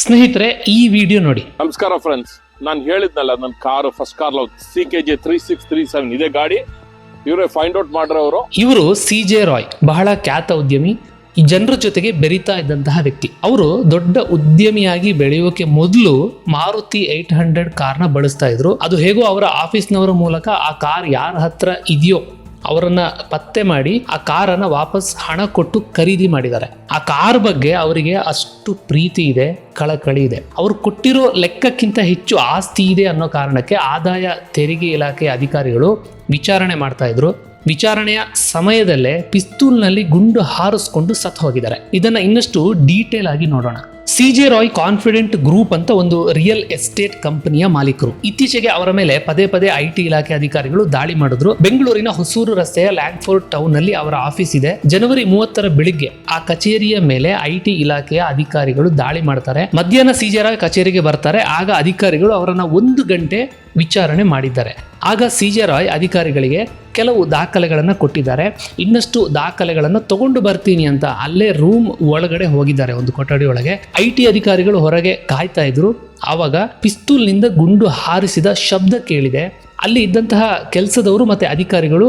ಸ್ನೇಹಿತರೆ ಈ ವಿಡಿಯೋ ನೋಡಿ. ನಮಸ್ಕಾರ ಫ್ರೆಂಡ್ಸ್ ನಾನು ಹೇಳಿದ್ನಲ್ಲ ನನ್ನ car first car C K G three six three seven ಇದೇ ಗಾಡಿ. ಇವರೇ ಫೈಂಡ್ ಔಟ್ ಮಾಡಿರೋರು ಇವರು ಸಿ ಜೆ ರಾಯ್ ಬಹಳ ಖ್ಯಾತ ಉದ್ಯಮಿ ಈ ಜನರ ಜೊತೆಗೆ ಬೆರಿತಾ ಇದ್ದಂತಹ ವ್ಯಕ್ತಿ. ಅವರು ದೊಡ್ಡ ಉದ್ಯಮಿಯಾಗಿ ಬೆಳೆಯೋಕೆ ಮೊದಲು ಮಾರುತಿ ಏಟ್ ಹಂಡ್ರೆಡ್ ಕಾರ್ನ ಬಳಸ್ತಾ ಇದ್ರು. ಅದು ಹೇಗೋ ಅವರ ಆಫೀಸ್ನವರ ಮೂಲಕ ಆ ಕಾರ್ ಯಾರ ಹತ್ರ ಇದೆಯೋ ಅವರನ್ನ ಪತ್ತೆ ಮಾಡಿ ಆ ಕಾರನ್ನ ವಾಪಸ್ ಹಣ ಕೊಟ್ಟು ಖರೀದಿ ಮಾಡಿದ್ದಾರೆ. ಆ ಕಾರ್ ಬಗ್ಗೆ ಅವರಿಗೆ ಅಷ್ಟು ಪ್ರೀತಿ ಇದೆ, ಕಳಕಳಿ ಇದೆ. ಅವರು ಕೊಟ್ಟಿರೋ ಲೆಕ್ಕಕ್ಕಿಂತ ಹೆಚ್ಚು ಆಸ್ತಿ ಇದೆ ಅನ್ನೋ ಕಾರಣಕ್ಕೆ ಆದಾಯ ತೆರಿಗೆ ಇಲಾಖೆ ಅಧಿಕಾರಿಗಳು ವಿಚಾರಣೆ ಮಾಡ್ತಾ ಇದ್ರು. ವಿಚಾರಣೆಯ ಸಮಯದಲ್ಲೇ ಪಿಸ್ತೂಲ್ನಲ್ಲಿ ಗುಂಡು ಹಾರಿಸ್ಕೊಂಡು ಸತ್ತು ಹೋಗಿದ್ದಾರೆ. ಇದನ್ನ ಇನ್ನಷ್ಟು ಡೀಟೇಲ್ ಆಗಿ ನೋಡೋಣ. C J Roy confident group ಅಂತ ಒಂದು ರಿಯಲ್ ಎಸ್ಟೇಟ್ ಕಂಪನಿಯ ಮಾಲೀಕರು. ಇತ್ತೀಚೆಗೆ ಅವರ ಮೇಲೆ ಪದೇ ಪದೇ ಐ ಟಿ ಇಲಾಖೆ ಅಧಿಕಾರಿಗಳು ದಾಳಿ ಮಾಡಿದ್ರು. ಬೆಂಗಳೂರಿನ ಹೊಸೂರು ರಸ್ತೆಯ ಲ್ಯಾಂಗ್ಫೋರ್ಡ್ ಟೌನ್ನಲ್ಲಿ ಅವರ ಆಫೀಸ್ ಇದೆ. ಜನವರಿ ಮೂವತ್ತರ ಬೆಳಿಗ್ಗೆ ಆ ಕಚೇರಿಯ ಮೇಲೆ ಐ ಟಿ ಇಲಾಖೆಯ ಅಧಿಕಾರಿಗಳು ದಾಳಿ ಮಾಡ್ತಾರೆ. ಮಧ್ಯಾಹ್ನ ಸಿ ಜೆ ರಾಯ್ ಕಚೇರಿಗೆ ಬರ್ತಾರೆ. ಆಗ ಅಧಿಕಾರಿಗಳು ಅವರನ್ನ ಒಂದು ಗಂಟೆ ವಿಚಾರಣೆ ಮಾಡಿದ್ದಾರೆ. ಆಗ ಸಿ ಜೆ ರಾಯ್ ಅಧಿಕಾರಿಗಳಿಗೆ ಕೆಲವು ದಾಖಲೆಗಳನ್ನು ಕೊಟ್ಟಿದ್ದಾರೆ. ಇನ್ನಷ್ಟು ದಾಖಲೆಗಳನ್ನು ತಗೊಂಡು ಬರ್ತೀನಿ ಅಂತ ಅಲ್ಲೇ ರೂಮ್ ಒಳಗಡೆ ಹೋಗಿದ್ದಾರೆ ಒಂದು ಕೊಠಡಿ ಒಳಗೆ. ಐ ಟಿ ಅಧಿಕಾರಿಗಳು ಹೊರಗೆ ಕಾಯ್ತಾ ಇದ್ರು. ಆವಾಗ ಪಿಸ್ತೂಲ್ನಿಂದ ಗುಂಡು ಹಾರಿಸಿದ ಶಬ್ದ ಕೇಳಿದೆ. ಅಲ್ಲಿ ಇದ್ದಂತಹ ಕೆಲಸದವರು ಮತ್ತೆ ಅಧಿಕಾರಿಗಳು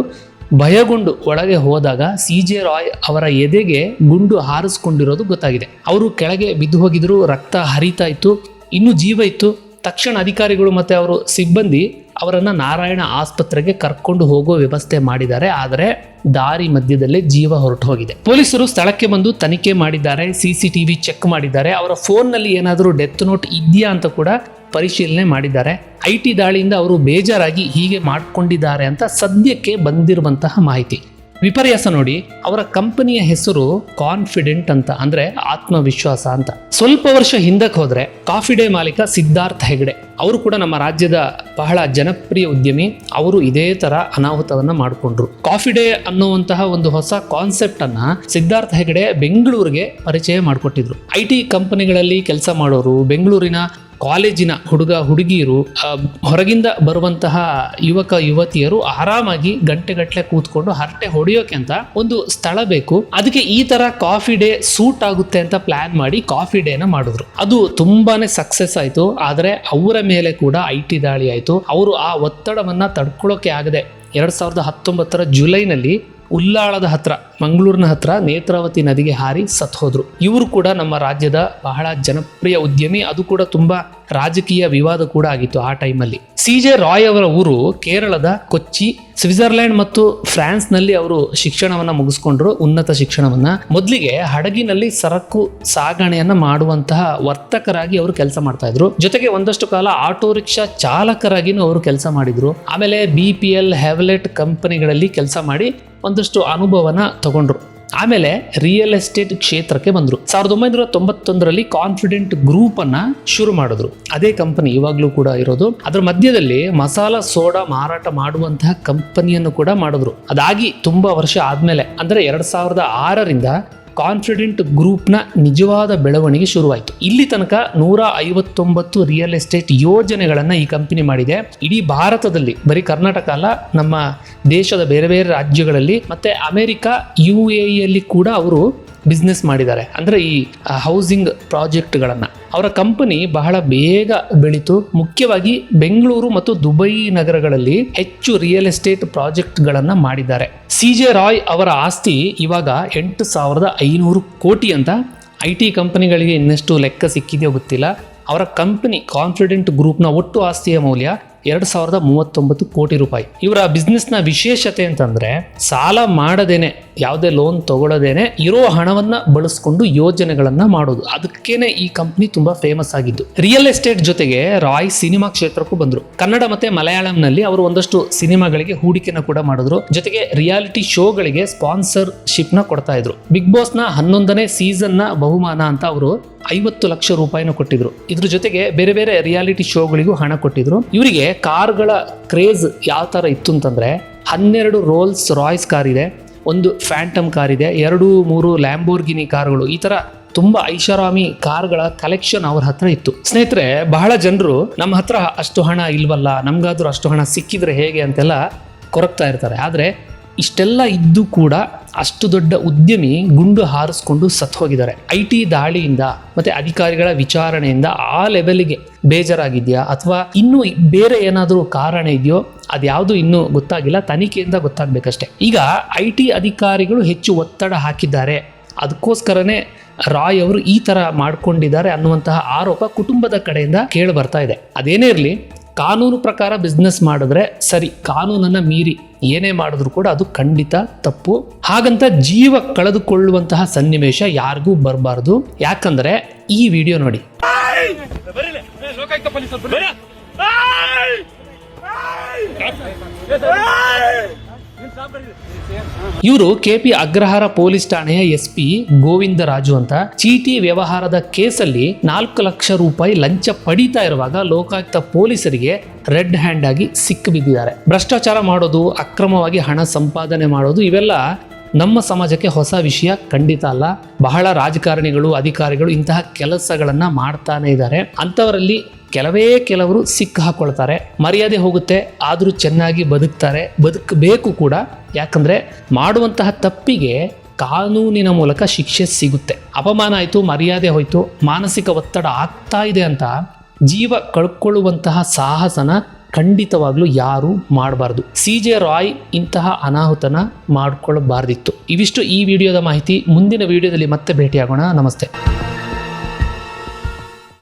ಭಯಗೊಂಡು ಒಳಗೆ ಹೋದಾಗ ಸಿ ಜೆ ರಾಯ್ ಅವರ ಎದೆಗೆ ಗುಂಡು ಹಾರಿಸ್ಕೊಂಡಿರೋದು ಗೊತ್ತಾಗಿದೆ. ಅವರು ಕೆಳಗೆ ಬಿದ್ದು ಹೋಗಿದ್ರು, ರಕ್ತ ಹರಿತಾ ಇತ್ತು, ಇನ್ನೂ ಜೀವ ಇತ್ತು. ತಕ್ಷಣ ಅಧಿಕಾರಿಗಳು ಮತ್ತು ಅವರು ಸಿಬ್ಬಂದಿ ಅವರನ್ನು ನಾರಾಯಣ ಆಸ್ಪತ್ರೆಗೆ ಕರ್ಕೊಂಡು ಹೋಗೋ ವ್ಯವಸ್ಥೆ ಮಾಡಿದ್ದಾರೆ. ಆದರೆ ದಾರಿ ಮಧ್ಯದಲ್ಲೇ ಜೀವ ಹೊರಟು ಹೋಗಿದೆ. ಪೊಲೀಸರು ಸ್ಥಳಕ್ಕೆ ಬಂದು ತನಿಖೆ ಮಾಡಿದ್ದಾರೆ, ಸಿಸಿಟಿವಿ ಚೆಕ್ ಮಾಡಿದ್ದಾರೆ. ಅವರ ಫೋನ್ನಲ್ಲಿ ಏನಾದರೂ ಡೆತ್ ನೋಟ್ ಇದೆಯಾ ಅಂತ ಕೂಡ ಪರಿಶೀಲನೆ ಮಾಡಿದ್ದಾರೆ. ಐ ಟಿ ದಾಳಿಯಿಂದ ಅವರು ಬೇಜಾರಾಗಿ ಹೀಗೆ ಮಾಡಿಕೊಂಡಿದ್ದಾರೆ ಅಂತ ಸದ್ಯಕ್ಕೆ ಬಂದಿರುವಂತಹ ಮಾಹಿತಿ. ವಿಪರ್ಯಾಸ ನೋಡಿ, ಅವರ ಕಂಪನಿಯ ಹೆಸರು ಕಾನ್ಫಿಡೆಂಟ್ ಅಂತ, ಅಂದ್ರೆ ಆತ್ಮವಿಶ್ವಾಸ ಅಂತ. ಸ್ವಲ್ಪ ವರ್ಷ ಹಿಂದಕ್ಕೆ ಹೋದ್ರೆ, ಕಾಫಿ ಡೇ ಮಾಲೀಕ ಸಿದ್ಧಾರ್ಥ ಹೆಗಡೆ, ಅವರು ಕೂಡ ನಮ್ಮ ರಾಜ್ಯದ ಬಹಳ ಜನಪ್ರಿಯ ಉದ್ಯಮಿ, ಅವರು ಇದೇ ತರ ಅನಾಹುತವನ್ನ ಮಾಡಿಕೊಂಡ್ರು. ಕಾಫಿ ಡೇ ಅನ್ನುವಂತಹ ಒಂದು ಹೊಸ ಕಾನ್ಸೆಪ್ಟ್ ಅನ್ನ ಸಿದ್ಧಾರ್ಥ ಹೆಗಡೆ ಬೆಂಗಳೂರಿಗೆ ಪರಿಚಯ ಮಾಡಿಕೊಟ್ಟಿದ್ರು. ಐ ಟಿ ಕಂಪನಿಗಳಲ್ಲಿ ಕೆಲಸ ಮಾಡೋರು, ಬೆಂಗಳೂರಿನ ಕಾಲೇಜಿನ ಹುಡುಗ ಹುಡುಗಿಯರು ಹೊರಗಿಂದ ಬರುವಂತಹ ಯುವಕ ಯುವತಿಯರು ಆರಾಮಾಗಿ ಗಂಟೆಗಟ್ಟಲೆ ಕೂತ್ಕೊಂಡು ಹರಟೆ ಹೊಡೆಯೋಕೆ ಅಂತ ಒಂದು ಸ್ಥಳ ಬೇಕು. ಅದಕ್ಕೆ ಈ ತರ ಕಾಫಿ ಡೇ ಸೂಟ್ ಆಗುತ್ತೆ ಅಂತ ಪ್ಲಾನ್ ಮಾಡಿ ಕಾಫಿ ಡೇನ ಮಾಡಿದ್ರು. ಅದು ತುಂಬಾನೇ ಸಕ್ಸಸ್ ಆಯ್ತು. ಆದ್ರೆ ಅವರ ಮೇಲೆ ಕೂಡ ಐ ಟಿ ದಾಳಿ ಆಯ್ತು. ಅವರು ಆ ಒತ್ತಡವನ್ನ ತಡ್ಕೊಳ್ಳೋಕೆ ಆಗದೆ ಎರಡ್ ಸಾವಿರದ ಹತ್ತೊಂಬತ್ತರ ಜುಲೈನಲ್ಲಿ ಉಲ್ಲಾಳದ ಹತ್ರ, ಮಂಗಳೂರಿನ ಹತ್ರ ನೇತ್ರಾವತಿ ನದಿಗೆ ಹಾರಿ ಸತ್ ಹೋದ್ರು. ಇವರು ಕೂಡ ನಮ್ಮ ರಾಜ್ಯದ ಬಹಳ ಜನಪ್ರಿಯ ಉದ್ಯಮಿ. ಅದು ಕೂಡ ತುಂಬಾ ರಾಜಕೀಯ ವಿವಾದ ಕೂಡ ಆಗಿತ್ತು ಆ ಟೈಮಲ್ಲಿ ಸಿ. ಜೆ. ರಾಯ್ ಅವರ ಊರು ಕೇರಳದ ಕೊಚ್ಚಿ ಸ್ವಿಟ್ಜರ್ಲ್ಯಾಂಡ್ ಮತ್ತು ಫ್ರಾನ್ಸ್ನಲ್ಲಿ ಅವರು ಶಿಕ್ಷಣವನ್ನು ಮುಗಿಸ್ಕೊಂಡ್ರು, ಉನ್ನತ ಶಿಕ್ಷಣವನ್ನು. ಮೊದಲಿಗೆ ಹಡಗಿನಲ್ಲಿ ಸರಕು ಸಾಗಣೆಯನ್ನು ಮಾಡುವಂತಹ ವರ್ತಕರಾಗಿ ಅವರು ಕೆಲಸ ಮಾಡ್ತಾ ಇದ್ರು. ಜೊತೆಗೆ ಒಂದಷ್ಟು ಕಾಲ ಆಟೋ ರಿಕ್ಷಾ ಚಾಲಕರಾಗಿನೂ ಅವರು ಕೆಲಸ ಮಾಡಿದ್ರು. ಆಮೇಲೆ ಬಿ ಪಿ ಎಲ್ ಹೆವಲೆಟ್ ಕಂಪನಿಗಳಲ್ಲಿ ಕೆಲಸ ಮಾಡಿ ಒಂದಷ್ಟು ಅನುಭವನ ತಗೊಂಡ್ರು. ಆಮೇಲೆ ರಿಯಲ್ ಎಸ್ಟೇಟ್ ಕ್ಷೇತ್ರಕ್ಕೆ ಬಂದರು. ಸಾವಿರದ ಒಂಬೈನೂರ ತೊಂಬತ್ತೊಂದರಲ್ಲಿ ಕಾನ್ಫಿಡೆಂಟ್ ಗ್ರೂಪ್ ಅನ್ನ ಶುರು ಮಾಡಿದ್ರು. ಅದೇ ಕಂಪನಿ ಇವಾಗಲೂ ಕೂಡ ಇರೋದು. ಅದರ ಮಧ್ಯದಲ್ಲಿ ಮಸಾಲ, ಸೋಡಾ ಮಾರಾಟ ಮಾಡುವಂತಹ ಕಂಪನಿಯನ್ನು ಕೂಡ ಮಾಡಿದ್ರು. ಅದಾಗಿ ತುಂಬಾ ವರ್ಷ ಆದ್ಮೇಲೆ, ಅಂದ್ರೆ ಎರಡ್ ಸಾವಿರದ ಆರರಿಂದ ಕಾನ್ಫಿಡೆಂಟ್ ಗ್ರೂಪ್ನ ನಿಜವಾದ ಬೆಳವಣಿಗೆ ಶುರುವಾಯಿತು. ಇಲ್ಲಿ ತನಕ ನೂರ ಐವತ್ತೊಂಬತ್ತು ರಿಯಲ್ ಎಸ್ಟೇಟ್ ಯೋಜನೆಗಳನ್ನು ಈ ಕಂಪನಿ ಮಾಡಿದೆ. ಇಡೀ ಭಾರತದಲ್ಲಿ, ಬರೀ ಕರ್ನಾಟಕ ಅಲ್ಲ, ನಮ್ಮ ದೇಶದ ಬೇರೆ ಬೇರೆ ರಾಜ್ಯಗಳಲ್ಲಿ ಮತ್ತೆ ಅಮೆರಿಕ ಯು ಎ ಯಲ್ಲಿ ಕೂಡ ಅವರು ಬಿಸ್ನೆಸ್ ಮಾಡಿದ್ದಾರೆ. ಅಂದರೆ ಈ ಹೌಸಿಂಗ್ ಪ್ರಾಜೆಕ್ಟ್ಗಳನ್ನು ಅವರ ಕಂಪನಿ ಬಹಳ ಬೇಗ ಬೆಳೀತು. ಮುಖ್ಯವಾಗಿ ಬೆಂಗಳೂರು ಮತ್ತು ದುಬೈ ನಗರಗಳಲ್ಲಿ ಹೆಚ್ಚು ರಿಯಲ್ ಎಸ್ಟೇಟ್ ಪ್ರಾಜೆಕ್ಟ್ಗಳನ್ನು ಮಾಡಿದ್ದಾರೆ. ಸಿ ಜೆ ರಾಯ್ ಅವರ ಆಸ್ತಿ ಇವಾಗ ಎಂಟು ಸಾವಿರದ ಐನೂರು ಕೋಟಿ ಅಂತ ಐ ಟಿ ಕಂಪನಿಗಳಿಗೆ ಇನ್ನಷ್ಟು ಲೆಕ್ಕ ಸಿಕ್ಕಿದೆಯೋ ಗೊತ್ತಿಲ್ಲ. ಅವರ ಕಂಪನಿ ಕಾನ್ಫಿಡೆಂಟ್ ಗ್ರೂಪ್ನ ಒಟ್ಟು ಆಸ್ತಿಯ ಮೌಲ್ಯ ಎರಡು ಸಾವಿರದ ಮೂವತ್ತೊಂಬತ್ತು ಕೋಟಿ ರೂಪಾಯಿ. ಇವರ ಬಿಸ್ನೆಸ್ನ ವಿಶೇಷತೆ ಅಂತಂದ್ರೆ ಸಾಲ ಮಾಡದೇನೆ, ಯಾವುದೇ ಲೋನ್ ತಗೊಳ್ಳೋದೇನೆ, ಇರೋ ಹಣವನ್ನ ಬಳಸ್ಕೊಂಡು ಯೋಜನೆಗಳನ್ನು ಮಾಡೋದು. ಅದಕ್ಕೇನೆ ಈ ಕಂಪ್ನಿ ತುಂಬಾ ಫೇಮಸ್ ಆಗಿದ್ದು. ರಿಯಲ್ ಎಸ್ಟೇಟ್ ಜೊತೆಗೆ ರಾಯ್ ಸಿನಿಮಾ ಕ್ಷೇತ್ರಕ್ಕೂ ಬಂದ್ರು. ಕನ್ನಡ ಮತ್ತೆ ಮಲಯಾಳಂನಲ್ಲಿ ಅವರು ಒಂದಷ್ಟು ಸಿನಿಮಾಗಳಿಗೆ ಹೂಡಿಕೆನ ಕೂಡ ಮಾಡಿದ್ರು. ಜೊತೆಗೆ ರಿಯಾಲಿಟಿ ಶೋಗಳಿಗೆ ಸ್ಪಾನ್ಸರ್ಶಿಪ್ನ ಕೊಡ್ತಾ ಇದ್ರು. ಬಿಗ್ ಬಾಸ್ನ ಹನ್ನೊಂದನೇ ಸೀಸನ್ನ ಬಹುಮಾನ ಅಂತ ಅವರು ಐವತ್ತು ಲಕ್ಷ ರೂಪಾಯಿನೂ ಕೊಟ್ಟಿದ್ರು. ಇದ್ರ ಜೊತೆಗೆ ಬೇರೆ ಬೇರೆ ರಿಯಾಲಿಟಿ ಶೋಗಳಿಗೂ ಹಣ ಕೊಟ್ಟಿದ್ರು. ಇವರಿಗೆ ಕಾರ್ಗಳ ಕ್ರೇಜ್ ಯಾವ ಥರ ಇತ್ತು ಅಂತಂದರೆ, ಹನ್ನೆರಡು ರೋಲ್ಸ್ ರಾಯ್ಸ್ ಕಾರ್ ಇದೆ, ಒಂದು ಫ್ಯಾಂಟಮ್ ಕಾರ್ ಇದೆ, ಎರಡು ಮೂರು ಲ್ಯಾಂಬೋರ್ಗಿನಿ ಕಾರ್ಗಳು ಈ ಥರ ತುಂಬ ಐಷಾರಾಮಿ ಕಾರ್ಗಳ ಕಲೆಕ್ಷನ್ ಅವ್ರ ಹತ್ರ ಇತ್ತು. ಸ್ನೇಹಿತರೆ, ಬಹಳ ಜನರು ನಮ್ಮ ಹತ್ರ ಅಷ್ಟು ಹಣ ಇಲ್ವಲ್ಲ, ನಮಗಾದರೂ ಅಷ್ಟು ಹಣ ಸಿಕ್ಕಿದ್ರೆ ಹೇಗೆ ಅಂತೆಲ್ಲ ಕೊರಗ್ತಾ ಇರ್ತಾರೆ. ಆದ್ರೆ ಇಷ್ಟೆಲ್ಲ ಇದ್ದು ಕೂಡ ಅಷ್ಟು ದೊಡ್ಡ ಉದ್ಯಮಿ ಗುಂಡು ಹಾರಿಸ್ಕೊಂಡು ಸತ್ತು ಹೋಗಿದ್ದಾರೆ. ಐ ಟಿ ದಾಳಿಯಿಂದ ಮತ್ತೆ ಅಧಿಕಾರಿಗಳ ವಿಚಾರಣೆಯಿಂದ ಆ ಲೆವೆಲ್ಗೆ ಬೇಜಾರಾಗಿದೆಯಾ? ಅಥವಾ ಇನ್ನೂ ಬೇರೆ ಏನಾದರೂ ಕಾರಣ ಇದೆಯೋ? ಅದ್ಯಾವುದು ಇನ್ನೂ ಗೊತ್ತಾಗಿಲ್ಲ, ತನಿಖೆಯಿಂದ ಗೊತ್ತಾಗಬೇಕಷ್ಟೆ. ಈಗ ಐ ಟಿ ಅಧಿಕಾರಿಗಳು ಹೆಚ್ಚು ಒತ್ತಡ ಹಾಕಿದ್ದಾರೆ. ಅದಕ್ಕೋಸ್ಕರನೇ ರಾಯ್ ಅವರು ಈ ತರ ಮಾಡ್ಕೊಂಡಿದ್ದಾರೆ ಅನ್ನುವಂತಹ ಆರೋಪ ಕುಟುಂಬದ ಕಡೆಯಿಂದ ಕೇಳಿ ಬರ್ತಾ ಇದೆ. ಅದೇನೇ ಇರಲಿ ಕಾನೂನು ಪ್ರಕಾರ ಬಿಸ್ನೆಸ್ ಮಾಡಿದ್ರೆ ಸರಿ, ಕಾನೂನನ್ನ ಮೀರಿ ಏನೇ ಮಾಡಿದ್ರು ಕೂಡ ಅದು ಖಂಡಿತ ತಪ್ಪು. ಹಾಗಂತ ಜೀವ ಕಳೆದುಕೊಳ್ಳುವಂತಹ ಸನ್ನಿವೇಶ ಯಾರಿಗೂ ಬರಬಾರದು. ಯಾಕಂದ್ರೆ ಈ ವಿಡಿಯೋ ನೋಡಿ. ಇವರು ಕೆಪಿ ಅಗ್ರಹಾರ ಪೊಲೀಸ್ ಠಾಣೆಯ ಎಸ್ ಪಿ ಗೋವಿಂದರಾಜು ಅಂತ. ಚೀಟಿ ವ್ಯವಹಾರದ ಕೇಸಲ್ಲಿ ನಾಲ್ಕು ಲಕ್ಷ ರೂಪಾಯಿ ಲಂಚ ಪಡೀತಾ ಇರುವಾಗ ಲೋಕಾಯುಕ್ತ ಪೊಲೀಸರಿಗೆ ರೆಡ್ ಹ್ಯಾಂಡ್ ಆಗಿ ಸಿಕ್ಕಿಬಿದ್ದಿದ್ದಾರೆ ಭ್ರಷ್ಟಾಚಾರ ಮಾಡೋದು, ಅಕ್ರಮವಾಗಿ ಹಣ ಸಂಪಾದನೆ ಮಾಡೋದು, ಇವೆಲ್ಲ ನಮ್ಮ ಸಮಾಜಕ್ಕೆ ಹೊಸ ವಿಷಯ, ಖಂಡಿತ ಅಲ್ಲ. ಬಹಳ ರಾಜಕಾರಣಿಗಳು, ಅಧಿಕಾರಿಗಳು ಇಂತಹ ಕೆಲಸಗಳನ್ನ ಮಾಡ್ತಾನೆ ಇದ್ದಾರೆ. ಅಂಥವರಲ್ಲಿ ಕೆಲವೇ ಕೆಲವರು ಸಿಕ್ಕ ಹಾಕೊಳ್ತಾರೆ. ಮರ್ಯಾದೆ ಹೋಗುತ್ತೆ, ಆದರೂ ಚೆನ್ನಾಗಿ ಬದುಕ್ತಾರೆ. ಬದುಕಬೇಕು ಕೂಡ. ಯಾಕಂದರೆ ಮಾಡುವಂತಹ ತಪ್ಪಿಗೆ ಕಾನೂನಿನ ಮೂಲಕ ಶಿಕ್ಷೆ ಸಿಗುತ್ತೆ. ಅಪಮಾನ ಆಯಿತು, ಮರ್ಯಾದೆ ಹೋಯಿತು, ಮಾನಸಿಕ ಒತ್ತಡ ಆಗ್ತಾ ಇದೆ ಅಂತ ಜೀವ ಕಳ್ಕೊಳ್ಳುವಂತಹ ಸಾಹಸನ ಖಂಡಿತವಾಗ್ಲೂ ಯಾರು ಮಾಡಬಾರ್ದು. ಸಿ ಜೆ ರಾಯ್ ಇಂತಹ ಅನಾಹುತನ ಮಾಡ್ಕೊಳ್ಬಾರ್ದಿತ್ತು. ಇವಿಷ್ಟು ಈ ವಿಡಿಯೋದ ಮಾಹಿತಿ. ಮುಂದಿನ ವಿಡಿಯೋದಲ್ಲಿ ಮತ್ತೆ ಭೇಟಿಯಾಗೋಣ. ನಮಸ್ತೆ.